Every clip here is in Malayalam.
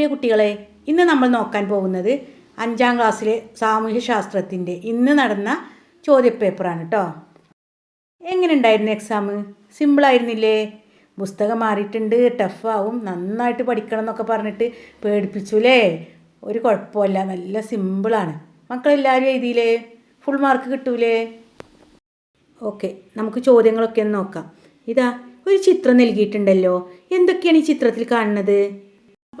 പ്രിയ കുട്ടികളെ ഇന്ന് നമ്മൾ നോക്കാൻ പോകുന്നത് അഞ്ചാം ക്ലാസ്സിലെ സാമൂഹ്യ ശാസ്ത്രത്തിന്റെ ഇന്ന് നടന്ന ചോദ്യപേപ്പറാണ് കേട്ടോ എങ്ങനെ ഉണ്ടായിരുന്നു എക്സാം സിമ്പിളായിരുന്നില്ലേ പുസ്തകം മാറിയിട്ടുണ്ട് ടഫാവും നന്നായിട്ട് പഠിക്കണം എന്നൊക്കെ പറഞ്ഞിട്ട് പേടിപ്പിച്ചുല്ലേ ഒരു കുഴപ്പമില്ല നല്ല സിമ്പിളാണ് മക്കളെല്ലാവരും എഴുതിയില്ലേ? ഫുൾ മാർക്ക് കിട്ടൂലേ? ഓക്കെ നമുക്ക് ചോദ്യങ്ങളൊക്കെ ഒന്ന് നോക്കാം. ഇതാ ഒരു ചിത്രം നൽകിയിട്ടുണ്ടല്ലോ. എന്തൊക്കെയാണ് ഈ ചിത്രത്തിൽ കാണുന്നത്?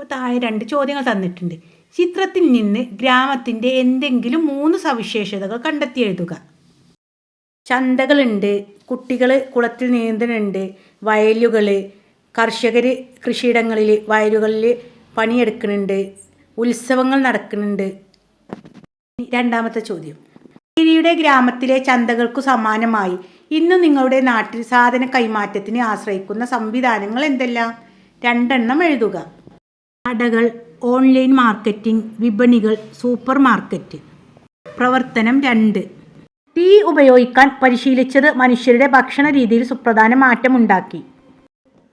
അപ്പോൾ താഴെ രണ്ട് ചോദ്യങ്ങൾ തന്നിട്ടുണ്ട്. ചിത്രത്തിൽ നിന്ന് ഗ്രാമത്തിന്റെ എന്തെങ്കിലും മൂന്ന് സവിശേഷതകൾ കണ്ടെത്തി എഴുതുക. ചന്തകളുണ്ട് കുട്ടികൾ കുളത്തിൽ നീന്തലുണ്ട് വയലുകൾ കർഷകർ കൃഷിയിടങ്ങളിൽ വയലുകളിൽ പണിയെടുക്കുന്നുണ്ട് ഉത്സവങ്ങൾ നടക്കുന്നുണ്ട്. രണ്ടാമത്തെ ചോദ്യം. ഗിരിയുടെ ഗ്രാമത്തിലെ ചന്തകൾക്കു സമാനമായി ഇന്ന് നിങ്ങളുടെ നാട്ടിൽ സാധന കൈമാറ്റത്തിന് ആശ്രയിക്കുന്ന സംവിധാനങ്ങൾ എന്തെല്ലാം? രണ്ടെണ്ണം എഴുതുക. കടകൾ ഓൺലൈൻ മാർക്കറ്റിംഗ് വിപണികൾ സൂപ്പർ മാർക്കറ്റ്. പ്രവർത്തനം രണ്ട്. തീ ഉപയോഗിക്കാൻ പരിശീലിച്ചത് മനുഷ്യരുടെ ഭക്ഷണ രീതിയിൽ സുപ്രധാന മാറ്റമുണ്ടാക്കി.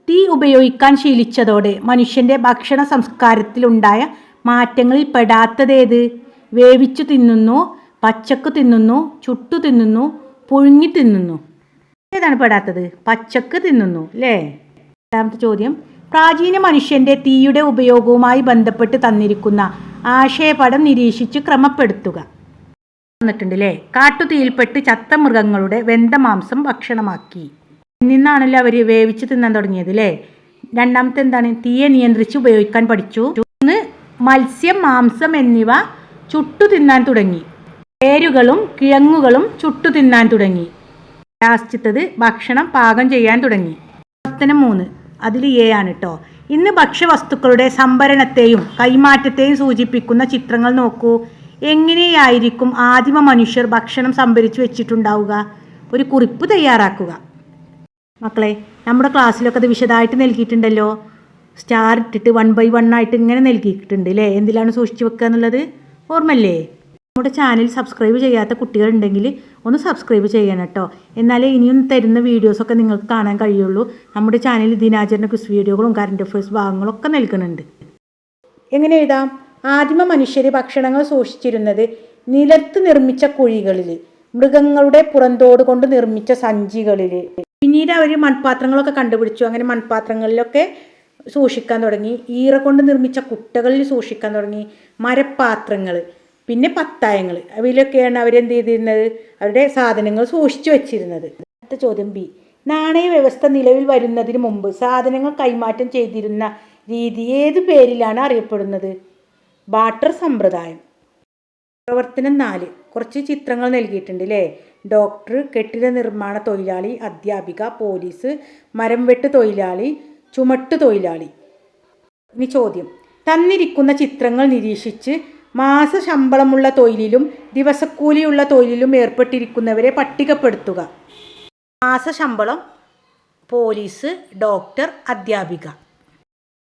തീ ഉപയോഗിക്കാൻ ശീലിച്ചതോടെ മനുഷ്യന്റെ ഭക്ഷണ സംസ്കാരത്തിലുണ്ടായ മാറ്റങ്ങളിൽ പെടാത്തതേത്? വേവിച്ചു തിന്നുന്നു പച്ചക്ക് തിന്നുന്നു ചുട്ടു തിന്നുന്നു പുഴുങ്ങി തിന്നുന്നു. ഏതാണ് പെടാത്തത്? പച്ചക്ക് തിന്നുന്നു അല്ലേ രണ്ടാമത്തെ ചോദ്യം. പ്രാചീന മനുഷ്യന്റെ തീയുടെ ഉപയോഗവുമായി ബന്ധപ്പെട്ട് തന്നിരിക്കുന്ന ആശയപടം നിരീക്ഷിച്ച് ക്രമപ്പെടുത്തുക. തന്നിട്ടുണ്ട് അല്ലേ കാട്ടുതീയിൽപ്പെട്ട് ചത്ത മൃഗങ്ങളുടെ വെന്ത മാംസം ഭക്ഷണമാക്കി. നിന്നാണല്ലോ അവർ വേവിച്ച് തിന്നാൻ തുടങ്ങിയത് അല്ലേ രണ്ടാമത്തെ എന്താണ്? തീയെ നിയന്ത്രിച്ച് ഉപയോഗിക്കാൻ പഠിച്ചു. ഒന്ന് മത്സ്യം മാംസം എന്നിവ ചുട്ടു തിന്നാൻ തുടങ്ങി. പേരുകളും കിഴങ്ങുകളും ചുട്ടു തിന്നാൻ തുടങ്ങി. ലാസ്റ്റത്തത് ഭക്ഷണം പാകം ചെയ്യാൻ തുടങ്ങി. പ്രവർത്തനം മൂന്ന് അതിൽ എ ആണ് കേട്ടോ ഇന്ന് ഭക്ഷ്യവസ്തുക്കളുടെ സംഭരണത്തെയും കൈമാറ്റത്തെയും സൂചിപ്പിക്കുന്ന ചിത്രങ്ങൾ നോക്കൂ. എങ്ങനെയായിരിക്കും ആദിമ മനുഷ്യർ ഭക്ഷണം സംഭരിച്ചു വെച്ചിട്ടുണ്ടാവുക? ഒരു കുറിപ്പ് തയ്യാറാക്കുക. മക്കളെ നമ്മുടെ ക്ലാസ്സിലൊക്കെ അത് വിശദമായിട്ട് നൽകിയിട്ടുണ്ടല്ലോ. സ്റ്റാർ ഇട്ടിട്ട് വൺ ബൈ വൺ ആയിട്ട് ഇങ്ങനെ നൽകിയിട്ടുണ്ട് അല്ലേ എന്തിലാണ് സൂക്ഷിച്ചു വെക്കുക എന്നുള്ളത്? ഓർമ്മല്ലേ നമ്മുടെ ചാനൽ സബ്സ്ക്രൈബ് ചെയ്യാത്ത കുട്ടികളുണ്ടെങ്കിൽ ഒന്ന് സബ്സ്ക്രൈബ് ചെയ്യണം കേട്ടോ. എന്നാലേ ഇനിയും തരുന്ന വീഡിയോസൊക്കെ നിങ്ങൾക്ക് കാണാൻ കഴിയുള്ളൂ. നമ്മുടെ ചാനൽ ദിനാചരണ ക്വിസ് വീഡിയോകളും കറണ്ട് അഫയേഴ്സ് ഭാഗങ്ങളൊക്കെ നൽകുന്നുണ്ട്. എങ്ങനെ എഴുതാം? ആദിമ മനുഷ്യർ ഭക്ഷണങ്ങൾ സൂക്ഷിച്ചിരുന്നത് നിലത്ത് നിർമ്മിച്ച കുഴികളിൽ മൃഗങ്ങളുടെ പുറന്തോട് കൊണ്ട് നിർമ്മിച്ച സഞ്ചികളിൽ പിന്നീട് അവർ മൺപാത്രങ്ങളൊക്കെ കണ്ടുപിടിച്ചു. അങ്ങനെ മൺപാത്രങ്ങളിലൊക്കെ സൂക്ഷിക്കാൻ തുടങ്ങി. ഈറ കൊണ്ട് നിർമ്മിച്ച കുട്ടകളിൽ സൂക്ഷിക്കാൻ തുടങ്ങി. മരപ്പാത്രങ്ങൾ പിന്നെ പത്തായങ്ങൾ അവയിലൊക്കെയാണ് അവരെന്ത് ചെയ്തിരുന്നത്? അവരുടെ സാധനങ്ങൾ സൂക്ഷിച്ചു വെച്ചിരുന്നത്. അടുത്ത ചോദ്യം ബി. നാണയ വ്യവസ്ഥ നിലവിൽ വരുന്നതിന് മുമ്പ് സാധനങ്ങൾ കൈമാറ്റം ചെയ്തിരുന്ന രീതി ഏത് പേരിലാണ് അറിയപ്പെടുന്നത്? ബാട്ടർ സമ്പ്രദായം. പ്രവർത്തനം നാല്. കുറച്ച് ചിത്രങ്ങൾ നൽകിയിട്ടുണ്ട് അല്ലേ ഡോക്ടർ കെട്ടിട നിർമ്മാണ തൊഴിലാളി അധ്യാപിക പോലീസ് മരം വെട്ട് തൊഴിലാളി ചുമട്ട് തൊഴിലാളി. ഇനി ചോദ്യം. തന്നിരിക്കുന്ന ചിത്രങ്ങൾ നിരീക്ഷിച്ച് മാസ ശമ്പളമുള്ള തൊഴിലിലും ദിവസക്കൂലിയുള്ള തൊഴിലിലും ഏർപ്പെട്ടിരിക്കുന്നവരെ പട്ടികപ്പെടുത്തുക. മാസ ശമ്പളം പോലീസ് ഡോക്ടർ അധ്യാപിക.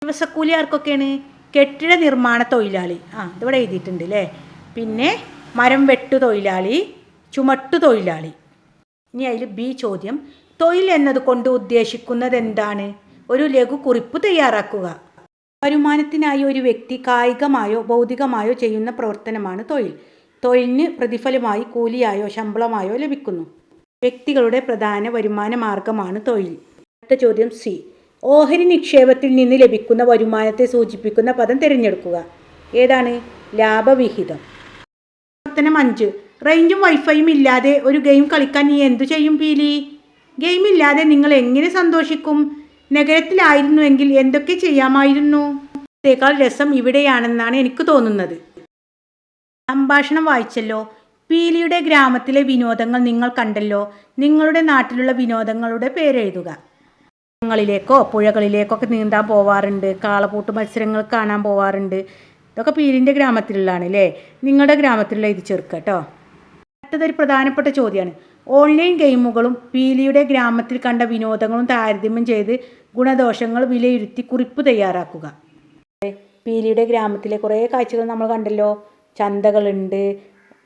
ദിവസക്കൂലി ആർക്കൊക്കെയാണ്? കെട്ടിട നിർമ്മാണ തൊഴിലാളി. ആ ഇതിവിടെ എഴുതിയിട്ടുണ്ട് അല്ലേ പിന്നെ മരം വെട്ടു തൊഴിലാളി ചുമട്ടു തൊഴിലാളി. ഇനി അതിൽ ബി ചോദ്യം. തൊഴിൽ എന്നതുകൊണ്ട് ഉദ്ദേശിക്കുന്നത് എന്താണ് ഒരു ലഘു കുറിപ്പ് തയ്യാറാക്കുക. വരുമാനത്തിനായി ഒരു വ്യക്തി കായികമായോ ഭൗതികമായോ ചെയ്യുന്ന പ്രവർത്തനമാണ് തൊഴിൽ. തൊഴിലിന് പ്രതിഫലമായി കൂലിയായോ ശമ്പളമായോ ലഭിക്കുന്നു. വ്യക്തികളുടെ പ്രധാന വരുമാന മാർഗമാണ് തൊഴിൽ. അടുത്ത ചോദ്യം സി. ഓഹരി നിക്ഷേപത്തിൽ നിന്ന് ലഭിക്കുന്ന വരുമാനത്തെ സൂചിപ്പിക്കുന്ന പദം തിരഞ്ഞെടുക്കുക. ഏതാണ്? ലാഭവിഹിതം. പ്രവർത്തനം അഞ്ച്. റേഞ്ചും വൈഫൈയും ഇല്ലാതെ ഒരു ഗെയിം കളിക്കാൻ നീ എന്തു ചെയ്യും പീലി? ഗെയിം ഇല്ലാതെ നിങ്ങൾ എങ്ങനെ സന്തോഷിക്കും? നഗരത്തിലായിരുന്നുവെങ്കിൽ എന്തൊക്കെ ചെയ്യാമായിരുന്നു? ത്തേക്കാൾ രസം ഇവിടെയാണെന്നാണ് എനിക്ക് തോന്നുന്നത്. സംഭാഷണം വായിച്ചല്ലോ. പീലിയുടെ ഗ്രാമത്തിലെ വിനോദങ്ങൾ നിങ്ങൾ കണ്ടല്ലോ. നിങ്ങളുടെ നാട്ടിലുള്ള വിനോദങ്ങളുടെ പേരെഴുതുക. ങ്ങളിലേക്കോ പുഴകളിലേക്കോ ഒക്കെ നീന്താൻ പോവാറുണ്ട്. കാളപൂട്ട് മത്സരങ്ങൾ കാണാൻ പോവാറുണ്ട്. ഇതൊക്കെ പീലിന്റെ ഗ്രാമത്തിലുള്ളതാണ് അല്ലേ നിങ്ങളുടെ ഗ്രാമത്തിലുള്ള ഇത് ചേർക്കുക അടുത്തതൊരു പ്രധാനപ്പെട്ട ചോദ്യമാണ്. ഓൺലൈൻ ഗെയിമുകളും പീലിയുടെ ഗ്രാമത്തിൽ കണ്ട വിനോദങ്ങളും താരതമ്യം ചെയ്ത് ഗുണദോഷങ്ങൾ വിലയിരുത്തി കുറിപ്പ് തയ്യാറാക്കുക. പീലിയുടെ ഗ്രാമത്തിലെ കുറേ കാഴ്ചകൾ നമ്മൾ കണ്ടല്ലോ. ചന്തകളുണ്ട്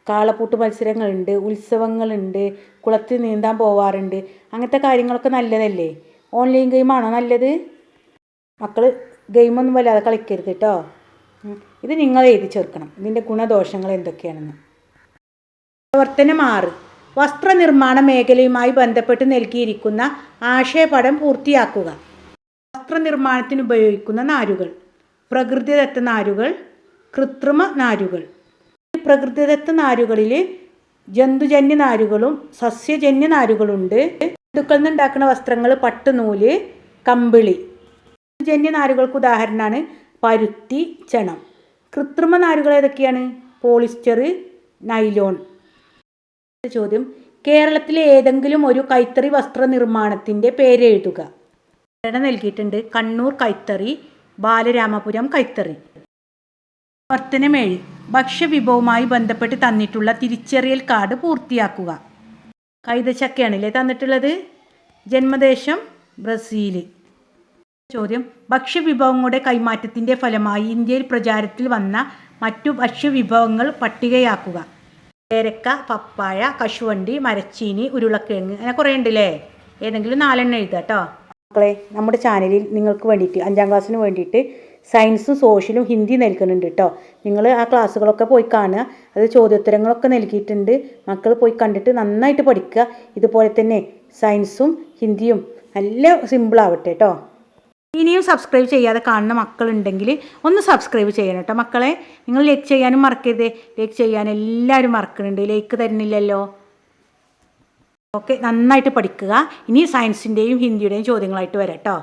കാളപ്പൂട്ട് മത്സരങ്ങളുണ്ട് ഉത്സവങ്ങളുണ്ട് കുളത്തിൽ നീന്താൻ പോവാറുണ്ട്. അങ്ങനത്തെ കാര്യങ്ങളൊക്കെ നല്ലതല്ലേ? ഓൺലൈൻ ഗെയിമാണോ നല്ലത്? മക്കൾ ഗെയിമൊന്നും വല്ലാതെ കളിക്കരുത് കേട്ടോ. ഇത് നിങ്ങൾ എഴുതി ചേർക്കണം. ഇതിന്റെ ഗുണദോഷങ്ങൾ എന്തൊക്കെയാണെന്ന്. പ്രവർത്തനം ആറ് വസ്ത്രനിർമ്മാണ മേഖലയുമായി ബന്ധപ്പെട്ട് നൽകിയിരിക്കുന്ന ആശയപടം പൂർത്തിയാക്കുക. വസ്ത്രനിർമ്മാണത്തിന് ഉപയോഗിക്കുന്ന നാരുകൾ. പ്രകൃതിദത്ത നാരുകൾ കൃത്രിമ നാരുകൾ. പ്രകൃതിദത്ത നാരുകളിൽ ജന്തുജന്യ നാരുകളും സസ്യജന്യ നാരുകളുണ്ട്. ജന്തുക്കളിൽ നിന്നുണ്ടാക്കുന്ന വസ്ത്രങ്ങൾ പട്ടുനൂൽ കമ്പിളി. ജന്യ നാരുകൾക്ക് ഉദാഹരണമാണ് പരുത്തി ചണം. കൃത്രിമ നാരുകൾ ഏതൊക്കെയാണ്? Polyester nylon. ചോദ്യം. കേരളത്തിലെ ഏതെങ്കിലും ഒരു കൈത്തറി വസ്ത്ര നിർമ്മാണത്തിന്റെ പേരെഴുതുക ഇവിടെ നൽകിയിട്ടുണ്ട്. കണ്ണൂർ കൈത്തറി ബാലരാമപുരം കൈത്തറി. പ്രവർത്തനമേഴ് ഭക്ഷ്യവിഭവവുമായി ബന്ധപ്പെട്ട് തന്നിട്ടുള്ള തിരിച്ചറിയൽ കാർഡ് പൂർത്തിയാക്കുക. കൈതച്ചക്കയാണല്ലേ തന്നിട്ടുള്ളത്? ജന്മദേശം ബ്രസീൽ ചോദ്യം. ഭക്ഷ്യവിഭവങ്ങളുടെ കൈമാറ്റത്തിന്റെ ഫലമായി ഇന്ത്യയിൽ പ്രചാരത്തിൽ വന്ന മറ്റു ഭക്ഷ്യവിഭവങ്ങൾ പട്ടികയാക്കുക. പേരക്ക പപ്പായ കശുവണ്ടി മരച്ചീനി ഉരുളക്കിഴങ്ങ് അങ്ങനെ കുറേ ഉണ്ടല്ലേ? ഏതെങ്കിലും നാലെണ്ണം എഴുതുക കേട്ടോ മക്കളെ നമ്മുടെ ചാനലിൽ നിങ്ങൾക്ക് വേണ്ടിയിട്ട് അഞ്ചാം ക്ലാസ്സിന് വേണ്ടിയിട്ട് സയൻസും സോഷ്യലും ഹിന്ദി നൽകുന്നുണ്ട് കേട്ടോ നിങ്ങൾ ആ ക്ലാസ്സുകളൊക്കെ പോയി കാണുക. അത് ചോദ്യോത്തരങ്ങളൊക്കെ നൽകിയിട്ടുണ്ട്. മക്കൾ പോയി കണ്ടിട്ട് നന്നായിട്ട് പഠിക്കുക. ഇതുപോലെ തന്നെ സയൻസും ഹിന്ദിയും നല്ല സിമ്പിളാവട്ടെ കേട്ടോ ഇനിയും സബ്സ്ക്രൈബ് ചെയ്യാതെ കാണുന്ന മക്കളുണ്ടെങ്കിൽ ഒന്ന് സബ്സ്ക്രൈബ് ചെയ്യണം കേട്ടോ. മക്കളെ നിങ്ങൾ ലൈക്ക് ചെയ്യാനും മറക്കരുത്. ലൈക്ക് ചെയ്യാൻ എല്ലാവരും മറക്കുന്നുണ്ട്. ലൈക്ക് തരുന്നില്ലല്ലോ. ഓക്കെ നന്നായിട്ട് പഠിക്കുക. ഇനി സയൻസിന്റെയും ഹിന്ദിയുടെയും ചോദ്യങ്ങളായിട്ട് വരാം കേട്ടോ.